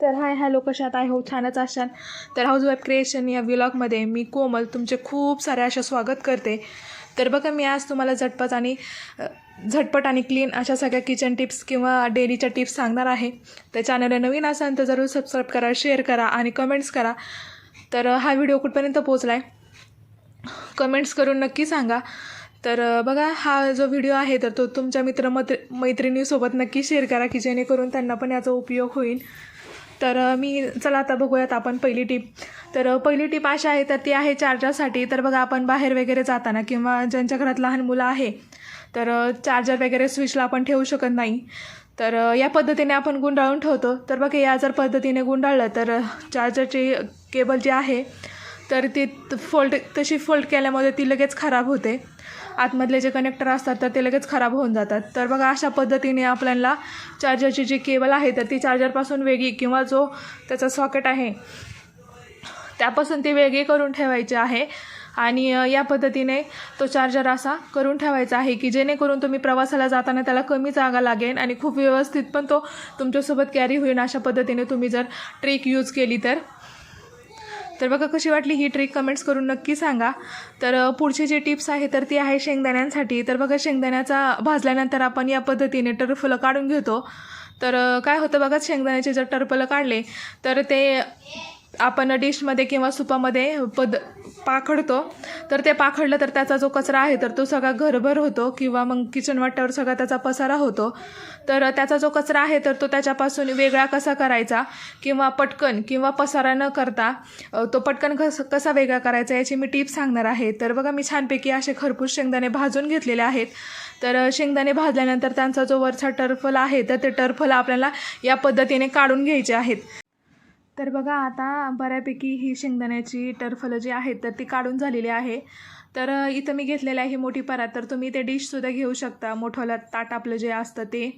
तर hi hello कशात आहे हो छानच असाल. तर हाऊस वाईफ क्रिएशन या व्लॉगमध्ये मी कोमल तुमचे खूप सारे अशा स्वागत करते. तर बघा मी आज तुम्हाला झटपट आणि झटपट आणि क्लीन अशा सगळ्या किचन टिप्स किंवा डेलीच्या टिप्स सांगणार आहे. तर चॅनलला नवीन असाल तर जरूर सबस्क्राईब करा शेअर करा आणि कमेंट्स करा. तर हा व्हिडिओ कुठपर्यंत पोचला आहे कमेंट्स करून नक्की सांगा. तर बघा हा जो व्हिडिओ आहे तर तो तुमच्या मित्र मैत्र मैत्रिणीसोबत नक्की शेअर करा की जेणेकरून त्यांना पण याचा उपयोग होईल. तर मी चला आता बघूयात आपण पहिली टीप. तर पहिली टीप अशी आहे तर ती आहे चार्जरसाठी. तर बघा आपण बाहेर वगैरे जाताना किंवा ज्यांच्या घरात लहान मुलं आहे तर चार्जर वगैरे स्विचला आपण ठेवू शकत नाही. तर या पद्धतीने आपण गुंडाळून ठेवतो. तर बघा या जर पद्धतीने गुंडाळलं तर चार्जरची केबल जी आहे तर ती फोल्ड तशी फोल्ड केल्यामुळे ती लगेच खराब होते. आतमधले जे कनेक्टर असतात तर ते लगेच खराब होऊन जातात. तर बघा अशा पद्धतीने आपल्याला चार्जरची जी केबल आहे तर ती चार्जरपासून वेगळी किंवा जो त्याचा सॉकेट आहे त्यापासून ती वेगळी करून ठेवायची आहे. आणि या पद्धतीने तो चार्जर असा करून ठेवायचा आहे की जेणेकरून तुम्ही प्रवासाला जाताना त्याला कमी जागा लागेल आणि खूप व्यवस्थित पण तो तुमच्यासोबत कॅरी होईल. अशा पद्धतीने तुम्ही जर ट्रेक यूज केली तर. तर बघा कशी वाटली ही ट्रिक कमेंट्स करून नक्की सांगा. तर पुढची जी टिप्स आहे तर ती आहे शेंगदाण्यांसाठी. तर बघा शेंगदाण्याचा भाजल्यानंतर आपण या पद्धतीने टरफलं काढून घेतो. तर काय होतं बघा शेंगदाण्याचे जर टरफलं काढले तर ते आपण डिशमध्ये किंवा सुपामध्ये पद पाखडतो तर ते पाखडलं तर त्याचा जो कचरा आहे तर तो सगळा घरभर होतो किंवा मग किचन वाट्यावर सगळा त्याचा पसारा होतो. तर त्याचा जो कचरा आहे तर तो त्याच्यापासून वेगळा कसा करायचा किंवा पटकन किंवा पसारा न करता तो पटकन कस कसा वेगळा करायचा याची मी टिप्स सांगणार आहे. तर बघा मी छानपैकी असे खरपूस शेंगदाणे भाजून घेतलेले आहेत. तर शेंगदाणे भाजल्यानंतर त्यांचा जो वरचा टर्फल आहे तर ते टर्फल आपल्याला या पद्धतीने काढून घ्यायचे आहेत. तर बघा आता बऱ्यापैकी ही शेंगदाण्याची टरफलं जी आहेत तर ती काढून झालेली आहे. तर इथं मी घेतलेलं आहे मोठी परात. तर तुम्ही ते डिशसुद्धा घेऊ शकता. मोठंला ताट आपलं जे असतं ते.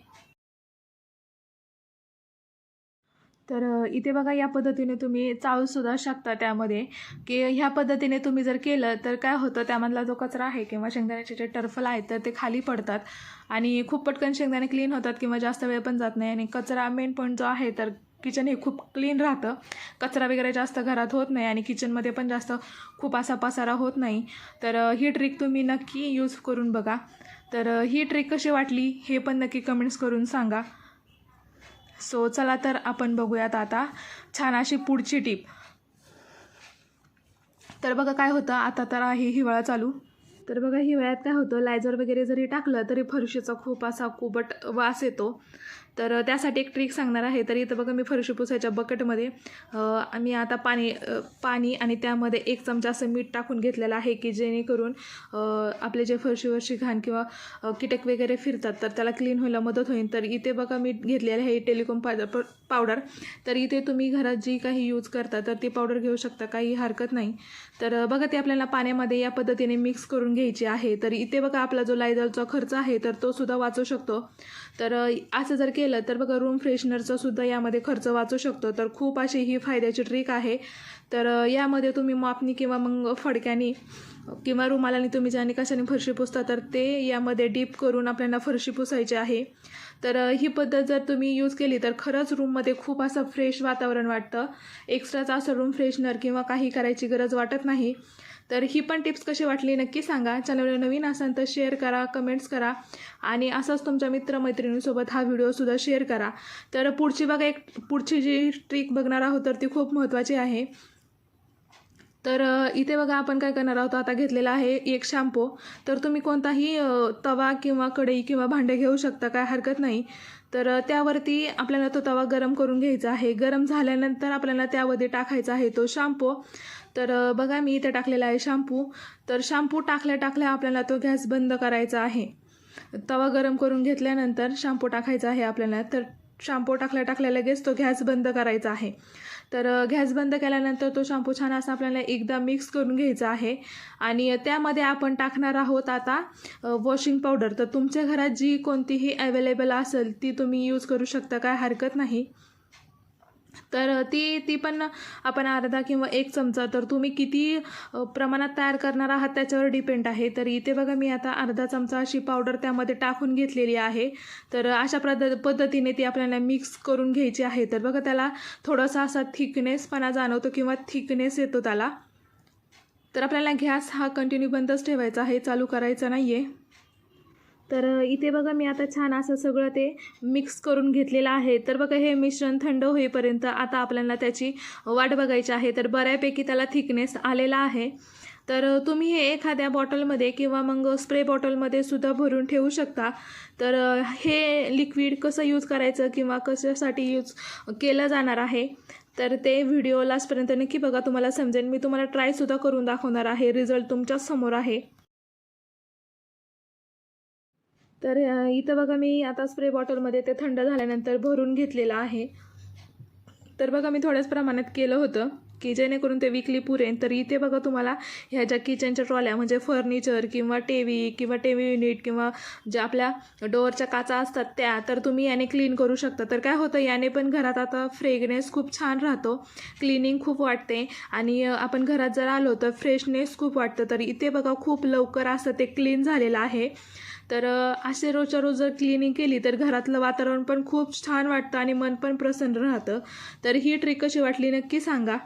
तर इथे बघा या पद्धतीने तुम्ही चाळूसुद्धा शकता त्यामध्ये. की ह्या पद्धतीने तुम्ही जर केलं तर काय होतं त्यामधला जो कचरा आहे किंवा शेंगदाण्याचे जे टर्फल आहेत तर ते खाली पडतात. आणि खूप पटकन शेंगदाणे क्लीन होतात किंवा जास्त वेळ पण जात नाही. आणि कचरा मेन पॉईंट जो आहे तर किचन हे खूप क्लीन राहतं. कचरा वगैरे जास्त घरात होत नाही आणि किचनमध्ये पण जास्त खूप असा पसारा होत नाही. तर ही ट्रिक तुम्ही नक्की यूज करून बघा. तर ही ट्रिक कशी वाटली हे पण नक्की कमेंट्स करून सांगा. सो चला तर आपण बघूयात आता छान अशी पुढची टीप तर बघा काय होतं आता तर आहे हिवाळा चालू. तर बघा हिवाळ्यात काय होतं लायझर वगैरे जरी टाकलं तरी फरशीचा खूप असा कुबट वास येतो. तर त्यासाठी एक ट्रिक सांगणार आहे. तर इथं बघा मी फरशी पुसायच्या बकेटमध्ये मी आता पाणी पाणी आणि त्यामध्ये एक चमचा असं मीठ टाकून घेतलेलं आहे की जेणेकरून आपले जे फरशीवरची घाण किंवा कीटक वगैरे फिरतात तर त्याला क्लीन व्हायला मदत होईल. तर इथे बघा मी घेतलेलं आहे टेलिकॉम पावडर पावडर. तर इथे तुम्ही घरात जी काही यूज करता तर ती पावडर घेऊ शकता. काही हरकत नाही. तर बघा ते आपल्याला पाण्यामध्ये या पद्धतीने मिक्स करून घ्यायची आहे. तर इथे बघा आपला जो लायदलचा खर्च आहे तर तो सुद्धा वाचू शकतो. तर असं जर केलं केलं तर बघा रूम फ्रेशनरचा सुद्धा यामध्ये खर्च वाचू शकतो. तर खूप अशी ही फायद्याची ट्रिक आहे. तर यामध्ये तुम्ही मापनी किंवा मग फडक्यानी किंवा रुमालाने तुम्ही ज्याने कशाने फरशी पुसता तर ते यामध्ये डीप करून आपल्याला फरशी पुसायची आहे. तर ही पद्धत जर तुम्ही यूज केली तर खरंच रूममध्ये खूप असं फ्रेश वातावरण वाटतं. एक्स्ट्राचा असं रूम फ्रेशनर किंवा काही करायची गरज वाटत नाही. तर ही पण टिप्स कशी वाटली नक्की सांगा. चॅनलवर नवीन असाल तर शेअर करा कमेंट्स करा. आणि असंच तुमच्या मित्रमैत्रिणींसोबत हा व्हिडिओसुद्धा शेअर करा. तर पुढची बघा एक पुढची जी ट्रिक बघणार आहोत तर ती खूप महत्त्वाची आहे. तर इथे बघा आपण काय करणार आहोत. आता घेतलेला आहे एक शॅम्पू तर तुम्ही कोणताही तवा किंवा कढई किंवा भांडे घेऊ शकता काय हरकत नाही. तर त्यावरती आपल्याला तो तवा गरम करून घ्यायचा आहे. गरम झाल्यानंतर आपल्याला त्यामध्ये टाकायचा आहे तो शॅम्पू तर बघा मी इथे टाकलेला आहे शॅम्पू तर शॅम्पू टाकल्या टाकल्या आपल्याला तो गॅस बंद करायचा आहे. तवा गरम करून घेतल्यानंतर शॅम्पू टाकायचा आहे आपल्याला. तर शॅम्पू टाकल्या टाकल्या लगेच तो गॅस बंद करायचा आहे. तर गॅस बंद केल्यानंतर तो शॅम्पू छान असा आपल्याला एकदा मिक्स करून घ्यायचा आहे. आणि त्यामध्ये आपण टाकणार आहोत आता वॉशिंग पावडर. तर तुमच्या घरात जी कोणतीही अवेलेबल असेल ती तुम्ही यूज करू शकता काय हरकत नाही. तर ती ती पण आपण अर्धा किंवा एक चमचा तर तुम्ही किती प्रमाणात तयार करणार आहात त्याच्यावर डिपेंड आहे. तर इथे बघा मी आता अर्धा चमचा अशी पावडर त्यामध्ये टाकून घेतलेली आहे. तर अशा प्रद पद्धतीने ती आपल्याला मिक्स करून घ्यायची आहे. तर बघा त्याला थोडासा असा थिकनेसपणा जाणवतो किंवा थिकनेस येतो त्याला. तर आपल्याला गॅस हा कंटिन्यू बंदच ठेवायचा आहे चालू करायचा नाही आहे तर इथे बघा मी आता छान असं सगळं ते मिक्स करून घेतलेलं आहे. तर बघा हे मिश्रण थंड होईपर्यंत आता आपल्याला त्याची वाट बघायची आहे. तर बऱ्यापैकी त्याला थिकनेस आलेला आहे. तर तुम्ही हे एखाद्या बॉटलमध्ये किंवा मग स्प्रे बॉटलमध्ये सुद्धा भरून ठेवू शकता. तर हे लिक्विड कसं यूज करायचं किंवा कशासाठी यूज केलं जाणार आहे तर ते व्हिडिओ लास्टपर्यंत नक्की बघा. तुम्हाला समजेल मी तुम्हाला ट्रायसुद्धा करून दाखवणार आहे. रिझल्ट तुमच्याच समोर आहे. तर इथं बघा मी आता स्प्रे बॉटलमध्ये ते थंड झाल्यानंतर भरून घेतलेलं आहे. तर बघा मी थोड्याच प्रमाणात केलं होतं. की जेणेकरून ते विकली पुरेन तर इथे बघा तुम्हाला ह्या ज्या किचनच्या ट्रॉल्या म्हणजे फर्निचर किंवा टेवी किंवा टेवी युनिट किंवा ज्या आपल्या डोअरच्या काचा असतात त्या तर तुम्ही याने क्लीन करू शकता. तर काय होतं याने पण घरात आता फ्रेगनेस खूप छान राहतो. क्लिनिंग खूप वाटते आणि आपण घरात जर आलो तर फ्रेशनेस खूप वाटतं. तर इथे बघा खूप लवकर असं ते क्लीन झालेलं आहे. तर असे रोजच्या रोज जर क्लिनिंग केली तर घरातलं वातावरण पण खूप छान वाटतं आणि मन पण प्रसन्न राहतं. तर ही ट्रिक कशी वाटली नक्की सांगा.